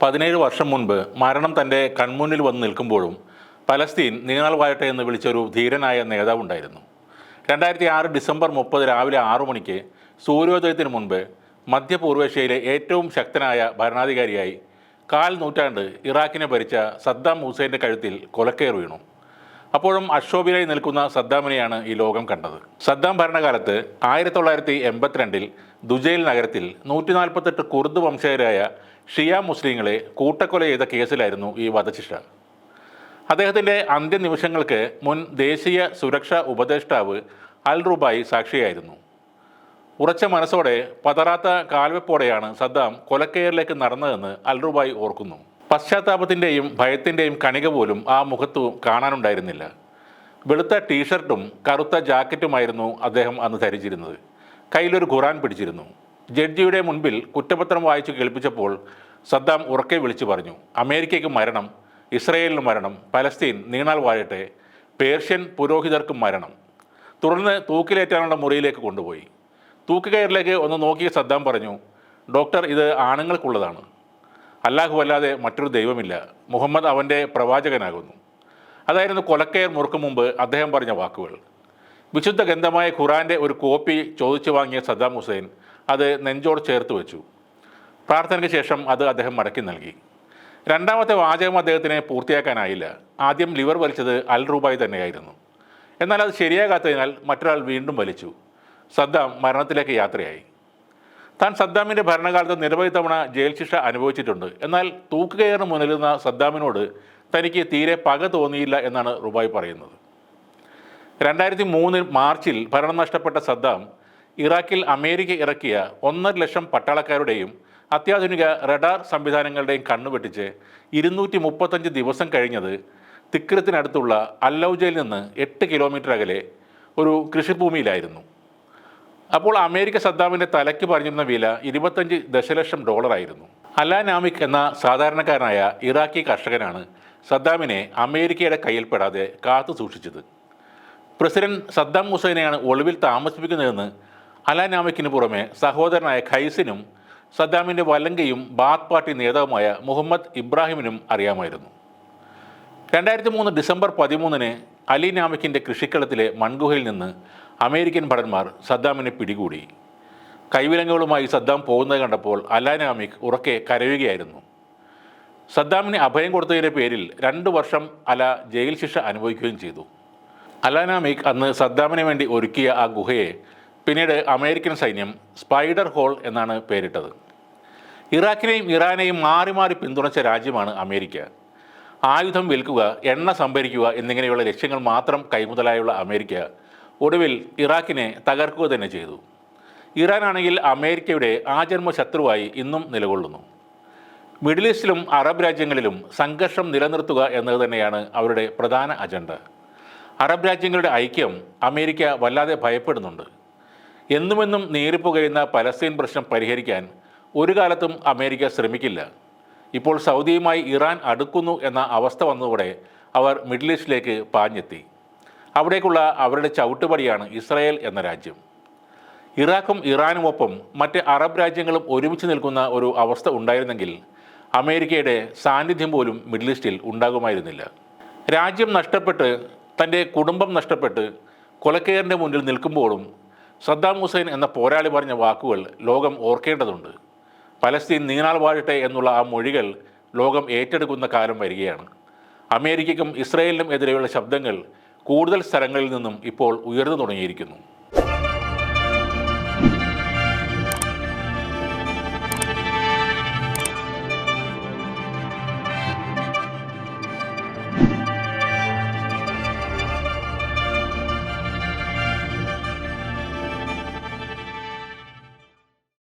പതിനേഴ് വർഷം മുൻപ് മരണം തന്റെ കൺമുന്നിൽ വന്ന് നിൽക്കുമ്പോഴും പലസ്തീൻ നീണാൾ വായട്ടെ എന്ന് വിളിച്ചൊരു ധീരനായ നേതാവുണ്ടായിരുന്നു രണ്ടായിരത്തി ആറ് ഡിസംബർ മുപ്പത് രാവിലെ ആറു മണിക്ക് സൂര്യോദയത്തിന് മുൻപ് മധ്യപൂർവേഷ്യയിലെ ഏറ്റവും ശക്തനായ ഭരണാധികാരിയായി കാൽ നൂറ്റാണ്ട് ഇറാഖിനെ ഭരിച്ച സദ്ദാം ഹുസൈന്റെ കഴുത്തിൽ കൊലക്കേർ വീണു. അപ്പോഴും അക്ഷോഭിനായി നിൽക്കുന്ന സദ്ദാമിനെയാണ് ഈ ലോകം കണ്ടത്. സദ്ദാം ഭരണകാലത്ത് ആയിരത്തി തൊള്ളായിരത്തി എൺപത്തിരണ്ടിൽ ദുജൈൽ നഗരത്തിൽ നൂറ്റി നാൽപ്പത്തെട്ട് കുർദ് വംശജരായ ഷിയ മുസ്ലിങ്ങളെ കൂട്ടക്കൊല ചെയ്ത കേസിലായിരുന്നു ഈ വധശിക്ഷ. അദ്ദേഹത്തിന്റെ അന്ത്യനിമിഷങ്ങൾക്ക് മുൻ ദേശീയ സുരക്ഷാ ഉപദേഷ്ടാവ് അൽ റുബായി സാക്ഷിയായിരുന്നു. ഉറച്ച മനസ്സോടെ പതറാത്ത കാൽവെപ്പോടെയാണ് സദ്ദാം കൊലക്കയറിലേക്ക് നടന്നതെന്ന് അൽ റുബായി ഓർക്കുന്നു. പശ്ചാത്താപത്തിന്റെയും ഭയത്തിന്റെയും കണിക പോലും ആ മുഖത്ത് കാണാനുണ്ടായിരുന്നില്ല. വെളുത്ത ടീഷർട്ടും കറുത്ത ജാക്കറ്റുമായിരുന്നു അദ്ദേഹം അന്ന് ധരിച്ചിരുന്നത്. കയ്യിലൊരു ഖുറാൻ പിടിച്ചിരുന്നു. ജഡ്ജിയുടെ മുൻപിൽ കുറ്റപത്രം വായിച്ചു കേൾപ്പിച്ചപ്പോൾ സദ്ദാം ഉറക്കെ വിളിച്ചു പറഞ്ഞു അമേരിക്കയ്ക്ക് മരണം ഇസ്രയേലിന് മരണം പലസ്തീൻ നീണാൽ വാഴട്ടെ പേർഷ്യൻ പുരോഹിതർക്കും മരണം. തുടർന്ന് തൂക്കിലേറ്റാനുള്ള മുറിയിലേക്ക് കൊണ്ടുപോയി. തൂക്കുകയറിലേക്ക് ഒന്ന് നോക്കിയ സദ്ദാം പറഞ്ഞു ഡോക്ടർ ഇത് ആണുങ്ങൾക്കുള്ളതാണ്. അല്ലാഹു അല്ലാതെ മറ്റൊരു ദൈവമില്ല. മുഹമ്മദ് അവന്റെ പ്രവാചകനാകുന്നു. അതായിരുന്നു കൊലക്കയർ മുറുക്കു മുമ്പ് അദ്ദേഹം പറഞ്ഞ വാക്കുകൾ. വിശുദ്ധ ഗന്ധമായ ഖുറാന്റെ ഒരു കോപ്പി ചോദിച്ചു വാങ്ങിയ സദ്ദാം ഹുസൈൻ അത് നെഞ്ചോട് ചേർത്ത് വെച്ചു. പ്രാർത്ഥനയ്ക്ക് ശേഷം അത് അദ്ദേഹം മടക്കി നൽകി. രണ്ടാമത്തെ വാചകം അദ്ദേഹത്തിന് പൂർത്തിയാക്കാനായില്ല. ആദ്യം ലിവർ വലിച്ചത് അൽ റൂബായി തന്നെയായിരുന്നു. എന്നാൽ അത് ശരിയാകാത്തതിനാൽ മറ്റൊരാൾ വീണ്ടും വലിച്ചു. സദ്ദാം മരണത്തിലേക്ക് യാത്രയായി. താൻ സദ്ദാമിന്റെ ഭരണകാലത്ത് നിരവധി തവണ ജയിൽ ശിക്ഷ അനുഭവിച്ചിട്ടുണ്ട്. എന്നാൽ തൂക്കുകയറിന് മുന്നിലുന്ന സദ്ദാമിനോട് തനിക്ക് തീരെ പക തോന്നിയില്ല എന്നാണ് റുബായ് പറയുന്നത്. രണ്ടായിരത്തി മൂന്നിൽ മാർച്ചിൽ ഭരണം നഷ്ടപ്പെട്ട സദ്ദാം ഇറാഖിൽ അമേരിക്ക ഇറക്കിയ ഒന്നര ലക്ഷം പട്ടാളക്കാരുടെയും അത്യാധുനിക റഡാർ സംവിധാനങ്ങളുടെയും കണ്ണുവെട്ടിച്ച് ഇരുന്നൂറ്റി മുപ്പത്തഞ്ച് ദിവസം കഴിഞ്ഞത് തിക്രത്തിനടുത്തുള്ള അല്ലൌജയിൽ നിന്ന് എട്ട് കിലോമീറ്റർ അകലെ ഒരു കൃഷിഭൂമിയിലായിരുന്നു. അപ്പോൾ അമേരിക്ക സദ്ദാമിന്റെ തലയ്ക്ക് പറഞ്ഞിരുന്ന വില ഇരുപത്തഞ്ച് ദശലക്ഷം ഡോളറായിരുന്നു അലാ നാമിക് എന്ന സാധാരണക്കാരനായ ഇറാഖി കർഷകനാണ് സദ്ദാമിനെ അമേരിക്കയുടെ കയ്യിൽപ്പെടാതെ കാത്തു സൂക്ഷിച്ചത്. പ്രസിഡന്റ് സദ്ദാം ഹുസൈനെയാണ് ഒളിവിൽ താമസിപ്പിക്കുന്നതെന്ന് അലാ നാമിക്കിന് പുറമെ സഹോദരനായ ഖൈസിനും സദ്ദാമിന്റെ വലങ്കയും ബാത്ത് പാർട്ടി നേതാവുമായ മുഹമ്മദ് ഇബ്രാഹിമിനും അറിയാമായിരുന്നു. രണ്ടായിരത്തി മൂന്ന് ഡിസംബർ പതിമൂന്നിന് അലി നാമിക്കിന്റെ കൃഷിക്കളത്തിലെ മൺഗുഹയിൽ നിന്ന് അമേരിക്കൻ ഭടന്മാർ സദ്ദാമിനെ പിടികൂടി. കൈവിലങ്ങുകളുമായി സദ്ദാം പോകുന്നത് കണ്ടപ്പോൾ അലാ നാമിക് ഉറക്കെ കരയുകയായിരുന്നു. സദ്ദാമിന് അഭയം കൊടുത്തതിന്റെ പേരിൽ രണ്ട് വർഷം അല ജയിൽ ശിക്ഷ അനുഭവിക്കുകയും ചെയ്തു. അലാനാമിക് അന്ന് സദ്ദാമിന് വേണ്ടി ഒരുക്കിയ ആ ഗുഹയെ പിന്നീട് അമേരിക്കൻ സൈന്യം സ്പൈഡർ ഹോൾ എന്നാണ് പേരിട്ടത്. ഇറാഖിനെയും ഇറാനെയും മാറി മാറി പിന്തുണച്ച രാജ്യമാണ് അമേരിക്ക. ആയുധം വിൽക്കുക എണ്ണ സംഭരിക്കുക എന്നിങ്ങനെയുള്ള ലക്ഷ്യങ്ങൾ മാത്രം കൈമുതലായുള്ള അമേരിക്ക ഒടുവിൽ ഇറാഖിനെ തകർക്കുക തന്നെ ചെയ്തു. ഇറാനാണെങ്കിൽ അമേരിക്കയുടെ ആജന്മ ശത്രുവായി ഇന്നും നിലകൊള്ളുന്നു. മിഡിൽ ഈസ്റ്റിലും അറബ് രാജ്യങ്ങളിലും സംഘർഷം നിലനിർത്തുക എന്നത് തന്നെയാണ് അവരുടെ പ്രധാന അജണ്ട. അറബ് രാജ്യങ്ങളുടെ ഐക്യം അമേരിക്ക വല്ലാതെ ഭയപ്പെടുന്നുണ്ട്. എന്നുമെന്നും നീറിപ്പുകയുന്ന പലസ്തീൻ പ്രശ്നം പരിഹരിക്കാൻ ഒരു കാലത്തും അമേരിക്ക ശ്രമിക്കില്ല. ഇപ്പോൾ സൗദിയുമായി ഇറാൻ അടുക്കുന്നു എന്ന അവസ്ഥ വന്നതോടെ അവർ മിഡിൽ ഈസ്റ്റിലേക്ക് പാഞ്ഞെത്തി. അവിടേക്കുള്ള അവരുടെ ചവിട്ടുപടിയാണ് ഇസ്രായേൽ എന്ന രാജ്യം. ഇറാഖും ഇറാനുമൊപ്പം മറ്റ് അറബ് രാജ്യങ്ങളും ഒരുമിച്ച് നിൽക്കുന്ന ഒരു അവസ്ഥ ഉണ്ടായിരുന്നെങ്കിൽ അമേരിക്കയുടെ സാന്നിധ്യം പോലും മിഡിൽ ഈസ്റ്റിൽ ഉണ്ടാകുമായിരുന്നില്ല. രാജ്യം നഷ്ടപ്പെട്ട് തന്റെ കുടുംബം നഷ്ടപ്പെട്ട് കൊലക്കേറിന്റെ മുന്നിൽ നിൽക്കുമ്പോഴും സദ്ദാം ഹുസൈൻ എന്ന പോരാളി പറഞ്ഞ വാക്കുകൾ ലോകം ഓർക്കേണ്ടതുണ്ട്. പലസ്തീൻ നീണാൾ വാഴട്ടെ എന്നുള്ള ആ മൊഴികൾ ലോകം ഏറ്റെടുക്കുന്ന കാലം വരികയാണ്. അമേരിക്കയ്ക്കും ഇസ്രയേലിനും എതിരെയുള്ള ശബ്ദങ്ങൾ കൂടുതൽ സ്ഥലങ്ങളിൽ നിന്നും ഇപ്പോൾ ഉയർന്നു തുടങ്ങിയിരിക്കുന്നു.